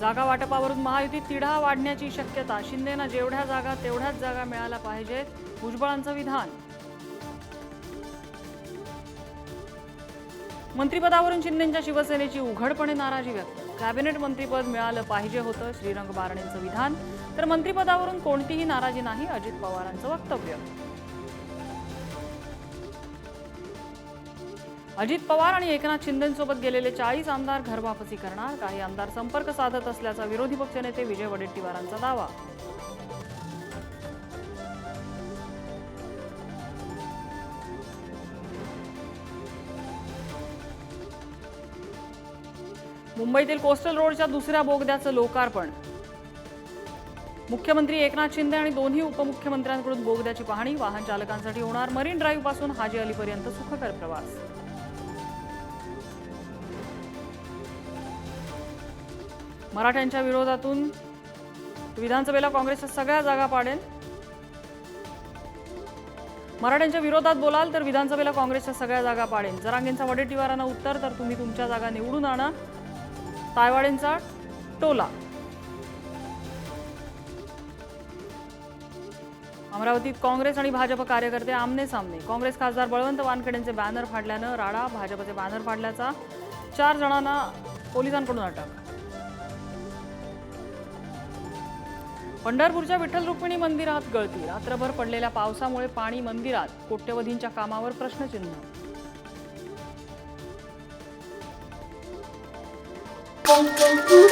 जागा वाटपावरून महायुतीत तिढा वाढण्याची शक्यता. शिंदेना जेवढ्या जागा तेवढ्याच जागा मिळायला पाहिजेत भुजबळांचं विधान. मंत्रिपदावरून शिंदेच्या शिवसेनेची उघडपणे नाराजी व्यक्त. कॅबिनेट मंत्रीपद मिळालं पाहिजे होतं श्रीरंग बारणेंचं विधान. तर मंत्रिपदावरून कोणतीही नाराजी नाही अजित पवारांचं वक्तव्य. अजित पवार आणि एकनाथ शिंदेसोबत गेलेले चाळीस आमदार घरवापसी करणार. काही आमदार संपर्क साधत असल्याचा विरोधी पक्षनेते विजय वडेट्टीवारांचा दावा. मुंबईतील कोस्टल रोडच्या दुसऱ्या बोगद्याचं लोकार्पण. मुख्यमंत्री एकनाथ शिंदे आणि दोन्ही उपमुख्यमंत्र्यांकडून बोगद्याची पाहणी वाहन चालकांसाठी होणार. मरीन ड्राईव्हपासून हाजी अलीपर्यंत सुखकर प्रवास. मराठ्यांच्या विरोधातून विधानसभेला काँग्रेसच्या सगळ्या जागा पाडेल. मराठ्यांच्या विरोधात बोलाल तर विधानसभेला काँग्रेसच्या सगळ्या जागा पाडेल. जरांगेंचा वडेट्टीवारांना उत्तर तर तुम्ही तुमच्या जागा निवडून आणा. तायवाडेंचा टोला. अमरावतीत काँग्रेस आणि भाजप कार्यकर्ते आमने सामने. काँग्रेस खासदार बळवंत वानखेडेंचे बॅनर फाडल्यानं राडा भाजपचे बॅनर फाडल्याचा चार जणांना पोलिसांकडून अटक. पंढरपूरच्या विठ्ठल रुक्मिणी मंदिरात गळती रात्रभर पडलेल्या पावसामुळे पाणी मंदिरात कोट्यवधींच्या कामावर प्रश्नचिन्ह Thank you.